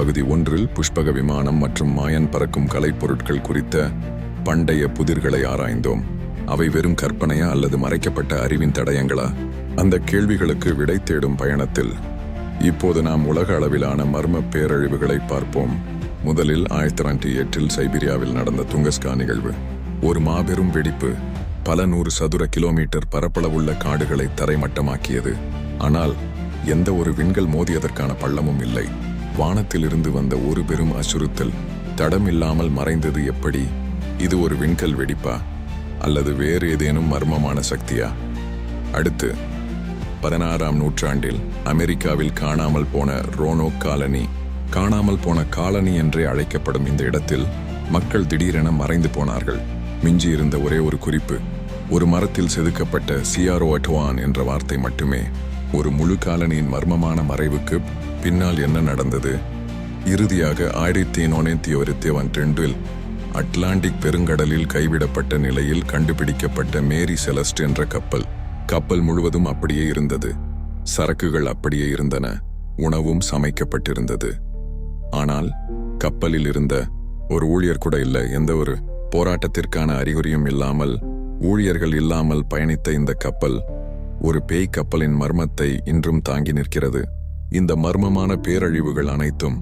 பகுதி ஒன்றில் புஷ்பக விமானம் மற்றும் மாயன் பறக்கும் கலைப்பொருட்கள் குறித்த பண்டைய புதிர்களை ஆராய்ந்தோம். அவை வெறும் கற்பனையா அல்லது மறைக்கப்பட்ட அறிவின் தடயங்களா? அந்த கேள்விகளுக்கு விடை தேடும் பயணத்தில் இப்போது நாம் உலக அளவிலான மர்ம பேரழிவுகளை பார்ப்போம். முதலில் ஆயிரத்தி தொள்ளாயிரத்தி எட்டில் சைபீரியாவில் நடந்த துங்கஸ்கா நிகழ்வு. ஒரு மாபெரும் வெடிப்பு பல நூறு சதுர கிலோமீட்டர் பரப்பளவுள்ள காடுகளை தரைமட்டமாக்கியது. ஆனால் எந்த ஒரு விண்கல் மோதியதற்கான பள்ளமும் இல்லை. வானத்திலிருந்து வந்த ஒரு பெரும் அச்சுறுத்தல் தடமில்லாமல் மறைந்தது எப்படி? இது ஒரு விண்கல் வெடிப்பா? அல்லது வேறு ஏதேனும் மர்மமான சக்தியா? அடுத்து பதினாறாம் நூற்றாண்டில் அமெரிக்காவில் காணாமல் போன ரோனோ காலனி காணாமல் போன காலனி என்றே அழைக்கப்படும் இந்த இடத்தில் மக்கள் திடீரென மறைந்து போனார்கள். மிஞ்சி இருந்த ஒரே ஒரு குறிப்பு ஒரு மரத்தில் செதுக்கப்பட்ட சியாரோ அட்வான் என்ற வார்த்தை மட்டுமே. ஒரு முழு காலனியின் மர்மமான மறைவுக்கு பின்னால் என்ன நடந்தது? இறுதியாக ஆயிரத்தி தொண்ணூத்தி ஒருத்தி ஒன்றில் அட்லாண்டிக் பெருங்கடலில் கைவிடப்பட்ட நிலையில் கண்டுபிடிக்கப்பட்ட மேரி செலஸ்ட் என்ற கப்பல். கப்பல் முழுவதும் அப்படியே இருந்தது. சரக்குகள் அப்படியே இருந்தன. உணவும் சமைக்கப்பட்டிருந்தது. ஆனால் கப்பலில் இருந்த ஒரு ஊழியர் கூட இல்லை. எந்த ஒரு போராட்டத்திற்கான அறிகுறியும் இல்லாமல் ஊழியர்கள் இல்லாமல் பயணித்த இந்த கப்பல் ஒரு பேய் கப்பலின் மர்மத்தை இன்றும் தாங்கி நிற்கிறது. இந்த மர்மமான பேரழிவுகள் அனைத்தும்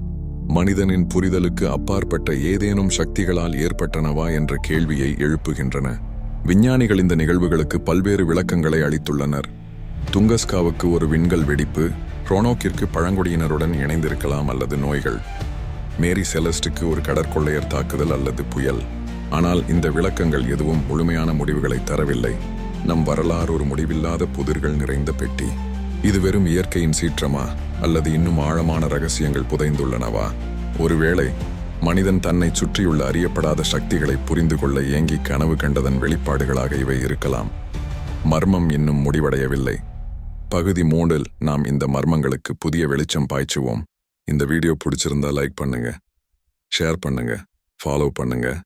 மனிதனின் புரிதலுக்கு அப்பாற்பட்ட ஏதேனும் சக்திகளால் ஏற்பட்டனவா என்ற கேள்வியை எழுப்புகின்றன. விஞ்ஞானிகள் இந்த நிகழ்வுகளுக்கு பல்வேறு விளக்கங்களை அளித்துள்ளனர். துங்கஸ்காவுக்கு ஒரு விண்கல் வெடிப்பு ரோனோக்கிற்கு பழங்குடியினருடன் இணைந்திருக்கலாம் அல்லது நோய்கள் மேரி செலஸ்டுக்கு ஒரு கடற்கொள்ளையர் தாக்குதல் அல்லது புயல். ஆனால் இந்த விளக்கங்கள் எதுவும் முழுமையான முடிவுகளை தரவில்லை. நம் வரலாறு ஒரு முடிவில்லாத புதிர்கள் நிறைந்த பெட்டி. இது வெறும் இயற்கையின் சீற்றமா? அல்லது இன்னும் ஆழமான ரகசியங்கள் புதைந்துள்ளனவா? ஒருவேளை மனிதன் தன்னை சுற்றியுள்ள அறியப்படாத சக்திகளை புரிந்து கொள்ள ஏங்கி கனவு கண்டதன் வெளிப்பாடுகளாக இவை இருக்கலாம். மர்மம் இன்னும் முடிவடையவில்லை. பகுதி மூன்றில் நாம் இந்த மர்மங்களுக்கு புதிய வெளிச்சம் பாய்ச்சுவோம். இந்த வீடியோ பிடிச்சிருந்தா லைக் பண்ணுங்க. ஷேர் பண்ணுங்க. ஃபாலோ பண்ணுங்க.